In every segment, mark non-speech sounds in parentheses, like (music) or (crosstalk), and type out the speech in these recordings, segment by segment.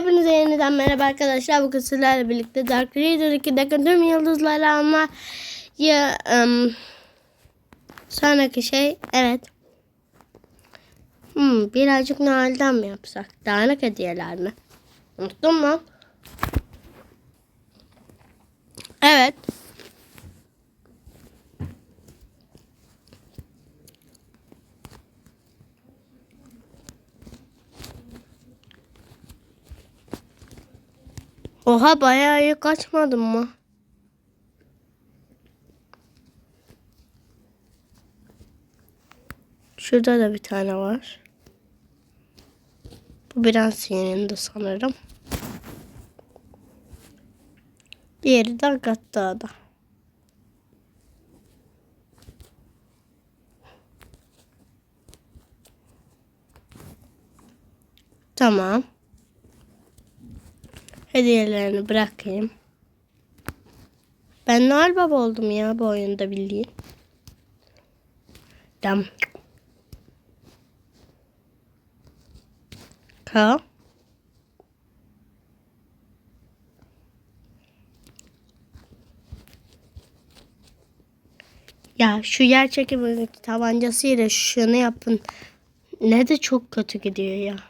Hepinize yeniden merhaba arkadaşlar. Bugün sizlerle birlikte Dark Reader 2'deki tüm yıldızları alma ya ım, sonraki şey evet. Hmm, birazcık Noel'den mi yapsak? Dağınık hediyeler mi? Unuttum lan. Evet. Oha bayağı iyi kaçmadın mı? Şurada da bir tane var. Bu biraz yenindi sanırım. Diğeri de Agatta'da. Tamam. Hediyelerini bırakayım. Ben Noel Baba oldum ya bu oyunda bildiğin. Tamam. Ka. Ya şu yer çekimi tabancasıyla şunu yapın. Ne de çok kötü gidiyor ya.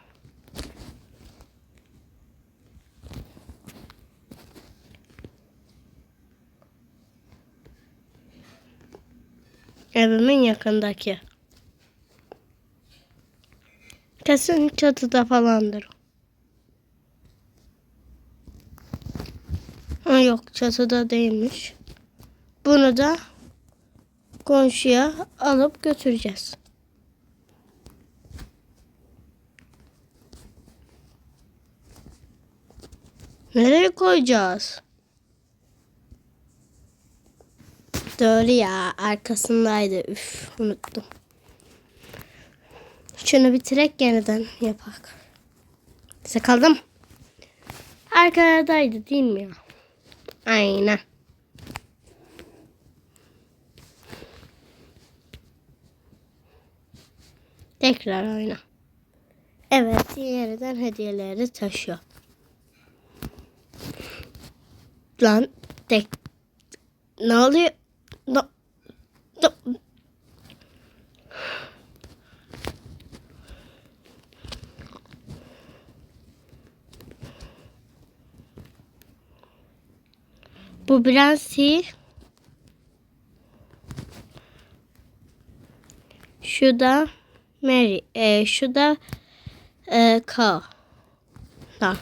Evimin yakındaki. Kesin çatıda falandır. Ha, yok çatıda değilmiş. Bunu da komşuya alıp götüreceğiz. Nereye koyacağız? Doğru ya arkasındaydı. Üf unuttum. Şunu bitirek yeniden yapak. Sıkıldım. Arkadaydı değil mi ya? Aynen. Tekrar oyna. Evet yeniden hediyeleri taşıyor. Lan tek ne oluyor? No, no. Bu biraz iyi. Şu da Mary. E, şu da e, K. Tamam.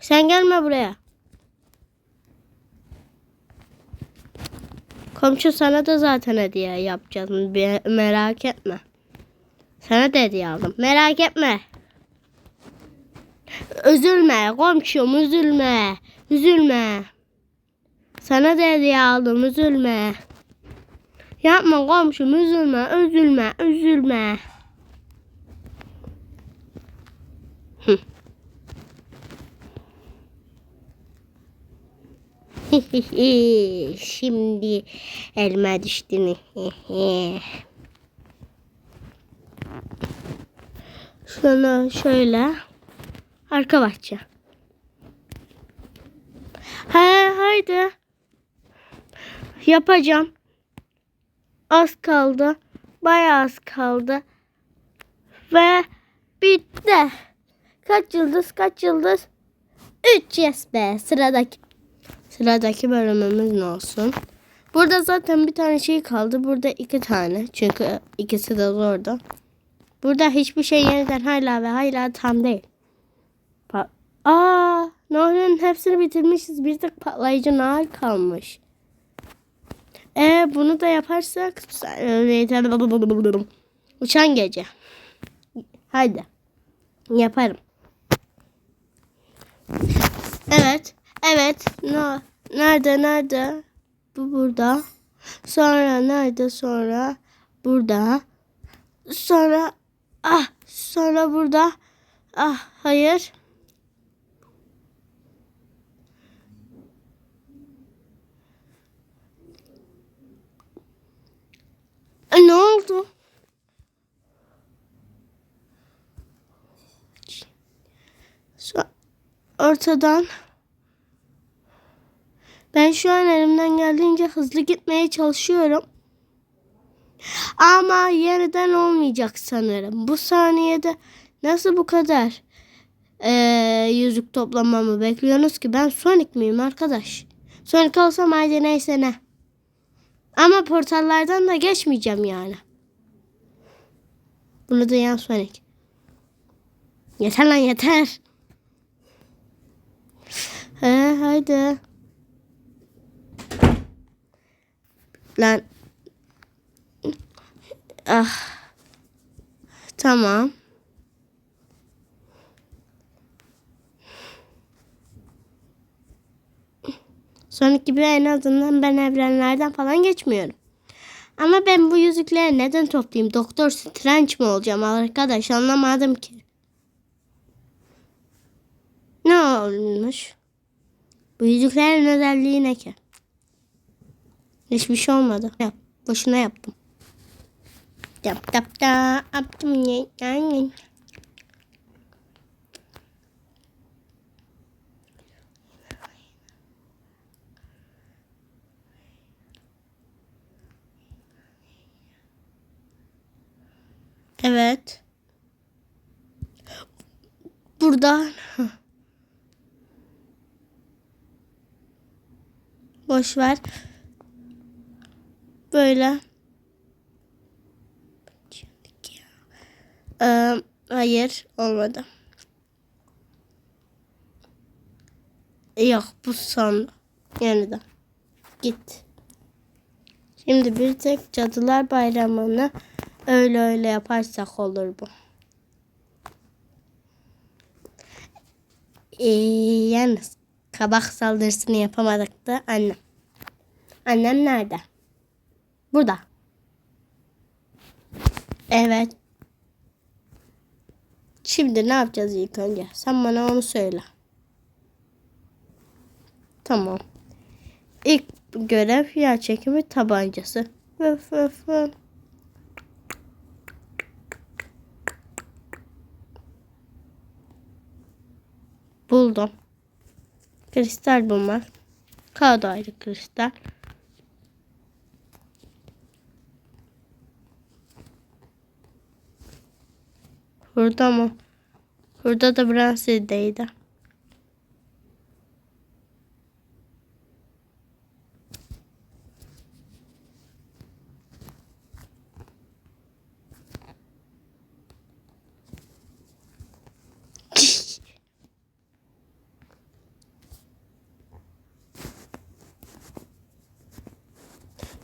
Sen gelme buraya. Komşu sana da zaten hediye yapacağız. Merak etme. Sana da hediye aldım. Merak etme. Üzülme komşum üzülme. Üzülme. Sana da hediye aldım üzülme. Yapma komşum üzülme üzülme üzülme. Hı. (laughs) Şimdi elma düştü. (laughs) Şunu şöyle arka bahçe. He haydi. Yapacağım. Az kaldı. Bayağı az kaldı. Ve bitti. Kaç yıldız kaç yıldız? 3 yes be sıradaki. Sıradaki bölümümüz ne olsun? Burada zaten bir tane şey kaldı. Burada iki tane. Çünkü ikisi de zordu. Burada hiçbir şey yeniden hala ve hala tam değil. Pa Aa, Noel'in hepsini bitirmişiz. Bir tek patlayıcı Noel kalmış. E bunu da yaparsak uçan gece. Haydi. Yaparım. Evet. Evet. No. Nerede nerede? Bu burada. Sonra nerede sonra? Burada. Sonra ah sonra burada. Ah hayır. E, ne oldu? ortadan. Ben şu an elimden geldiğince hızlı gitmeye çalışıyorum. Ama yeniden olmayacak sanırım. Bu saniyede nasıl bu kadar eee, yüzük toplamamı bekliyorsunuz ki? Ben Sonic miyim arkadaş? Sonic olsam hadi neyse ne. Ama portallardan da geçmeyeceğim yani. Bunu duyan Sonic. Yeter lan yeter. He haydi. Lan. Ah. Tamam. Sonic gibi en azından ben evrenlerden falan geçmiyorum. Ama ben bu yüzükleri neden toplayayım? Doktor Strange mi olacağım arkadaş? Anlamadım ki. Ne olmuş? Bu yüzüklerin özelliği ne ki? Hiçbir şey olmadı. Yap. Boşuna yaptım. Yap yap da yaptım. Ye, ye. Evet. Burada. Boş ver. Böyle. Hayır olmadı. Yok bu son. Yeniden. Git. Şimdi bir tek Cadılar Bayramı'nı öyle öyle yaparsak olur bu. Ee, yalnız kabak saldırısını yapamadık da annem. Annem nerede? Burada. Evet. Şimdi ne yapacağız ilk önce? Sen bana onu söyle. Tamam. İlk görev yer çekimi tabancası. Vıf vıf vıf. Buldum. Kristal bulmak. Kağıt ayrı kristal. Burada mı? Burada da Bransil'deydi.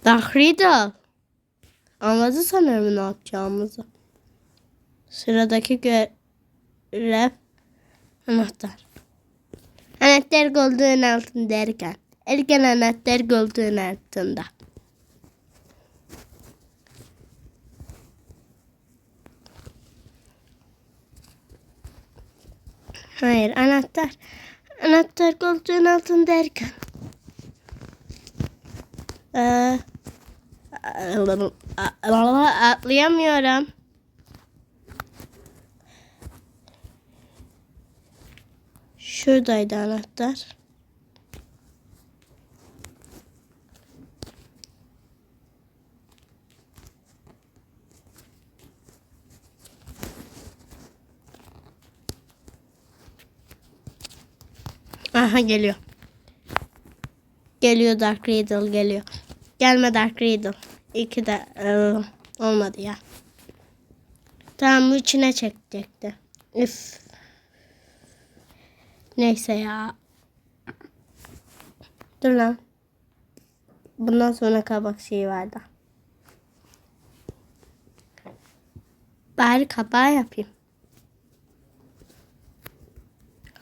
Dark Riddle. Anladı sanırım ne yapacağımızı. Sıradaki görev anahtar. Anahtar koltuğun altında erken. Erken anahtar koltuğun altında. Hayır anahtar. Anahtar koltuğun altında erken. Ee, atlayamıyorum. Şuradaydı anahtar. Aha geliyor. Geliyor Dark Riddle geliyor. Gelme Dark Riddle. İki de ıı, olmadı ya. Tamam içine çekecekti. Üf. Neyse ya. Dur lan. Bundan sonra kabak şeyi vardı. Bari kabağı yapayım.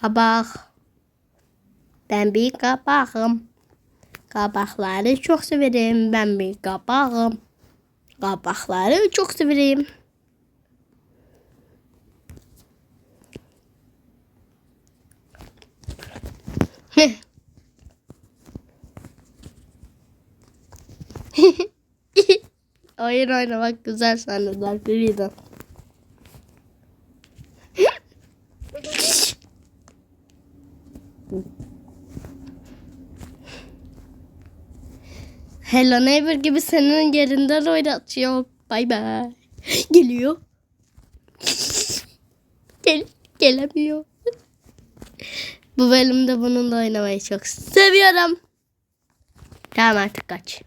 Kabak. Ben bir kabağım. Kabakları çok severim. Ben bir kabağım. Kabakları çok severim. Oyun oynamak güzel sanırlar. Biriydim. Hello Neighbor gibi senin yerinden oynatıyor. Bay bay. Geliyor. Gel, gelemiyor. Bu bölümde bununla oynamayı çok seviyorum. Tamam artık kaç.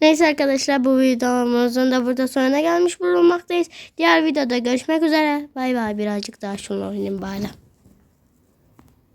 Neyse arkadaşlar bu videomuzun da burada sonuna gelmiş bulunmaktayız. Diğer videoda görüşmek üzere. Bay bay birazcık daha şunu oynayayım bari.